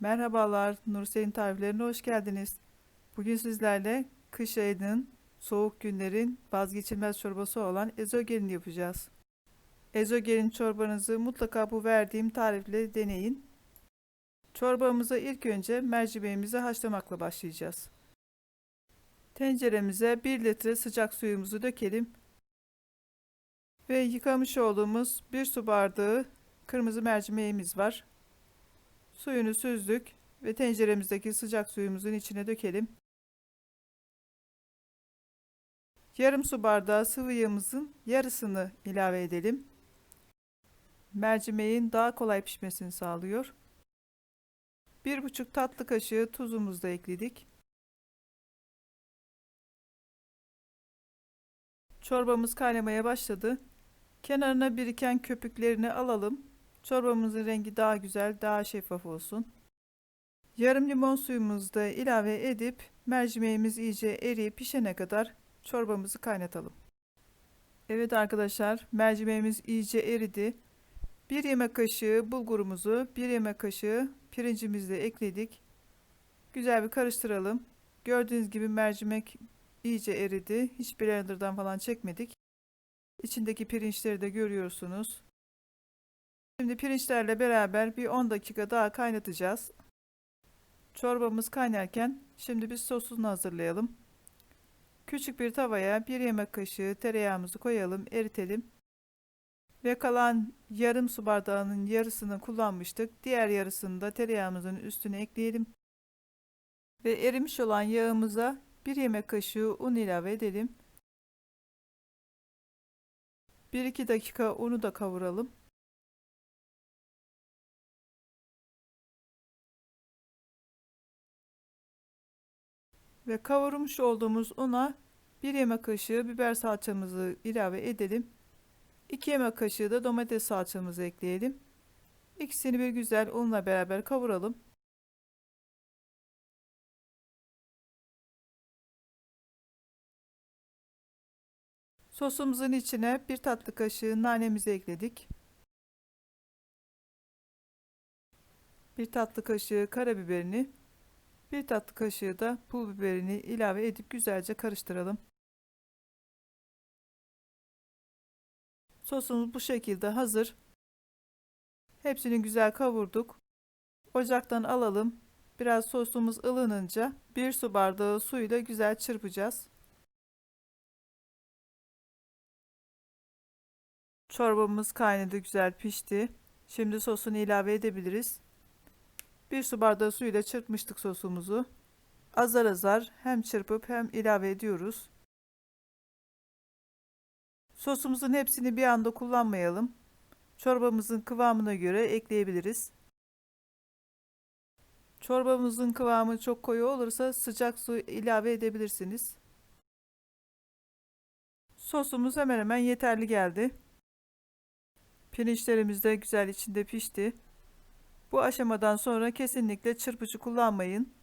Merhabalar, Nursel'in tariflerine hoş geldiniz. Bugün sizlerle kış ayının soğuk günlerin vazgeçilmez çorbası olan ezogelin yapacağız. Ezogelin çorbanızı mutlaka bu verdiğim tarifle deneyin. Çorbamıza ilk önce mercimeğimizi haşlamakla başlayacağız. Tenceremize 1 litre sıcak suyumuzu dökelim. Ve yıkamış olduğumuz 1 su bardağı kırmızı mercimeğimiz var. Suyunu süzdük ve tenceremizdeki sıcak suyumuzun içine dökelim. Yarım su bardağı sıvı yağımızın yarısını ilave edelim. Mercimeğin daha kolay pişmesini sağlıyor. 1,5 tatlı kaşığı tuzumuzu da ekledik. Çorbamız kaynamaya başladı. Kenarına biriken köpüklerini alalım. Çorbamızın rengi daha güzel, daha şeffaf olsun. Yarım limon suyumuzu da ilave edip mercimeğimiz iyice eriyip pişene kadar çorbamızı kaynatalım. Evet arkadaşlar, mercimeğimiz iyice eridi. 1 yemek kaşığı bulgurumuzu, 1 yemek kaşığı pirincimizi de ekledik. Güzel bir karıştıralım. Gördüğünüz gibi mercimek iyice eridi. Hiçbir blenderdan falan çekmedik. İçindeki pirinçleri de görüyorsunuz. Şimdi pirinçlerle beraber bir 10 dakika daha kaynatacağız. Çorbamız kaynarken şimdi biz sosunu hazırlayalım. Küçük bir tavaya 1 yemek kaşığı tereyağımızı koyalım, eritelim. Ve kalan yarım su bardağının yarısını kullanmıştık. Diğer yarısını da tereyağımızın üstüne ekleyelim. Ve erimiş olan yağımıza 1 yemek kaşığı un ilave edelim. 1-2 dakika unu da kavuralım. Ve kavurmuş olduğumuz una 1 yemek kaşığı biber salçamızı ilave edelim. 2 yemek kaşığı da domates salçamızı ekleyelim. İkisini bir güzel unla beraber kavuralım. Sosumuzun içine bir tatlı kaşığı nanemizi ekledik. Bir tatlı kaşığı karabiberini, bir tatlı kaşığı da pul biberini ilave edip güzelce karıştıralım. Sosumuz bu şekilde hazır. Hepsini güzel kavurduk. Ocaktan alalım. Biraz sosumuz ılınınca bir su bardağı suyla güzel çırpacağız. Çorbamız kaynadı, güzel pişti. Şimdi sosunu ilave edebiliriz. Bir su bardağı suyla çırpmıştık sosumuzu. Azar azar hem çırpıp hem ilave ediyoruz. Sosumuzun hepsini bir anda kullanmayalım. Çorbamızın kıvamına göre ekleyebiliriz. Çorbamızın kıvamı çok koyu olursa sıcak su ilave edebilirsiniz. Sosumuz hemen hemen yeterli geldi. Pirinçlerimiz de güzel içinde pişti. Bu aşamadan sonra kesinlikle çırpıcı kullanmayın.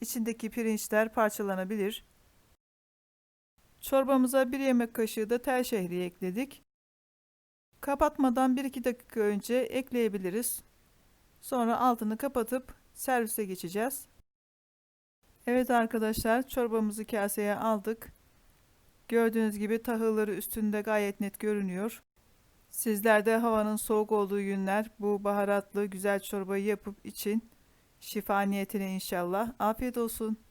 İçindeki pirinçler parçalanabilir. Çorbamıza bir yemek kaşığı da tel şehriye ekledik. Kapatmadan 1-2 dakika önce ekleyebiliriz. Sonra altını kapatıp servise geçeceğiz. Evet arkadaşlar çorbamızı kaseye aldık. Gördüğünüz gibi tahılları üstünde gayet net görünüyor. Sizler de havanın soğuk olduğu günler bu baharatlı güzel çorbayı yapıp için şifa niyetine inşallah. Afiyet olsun.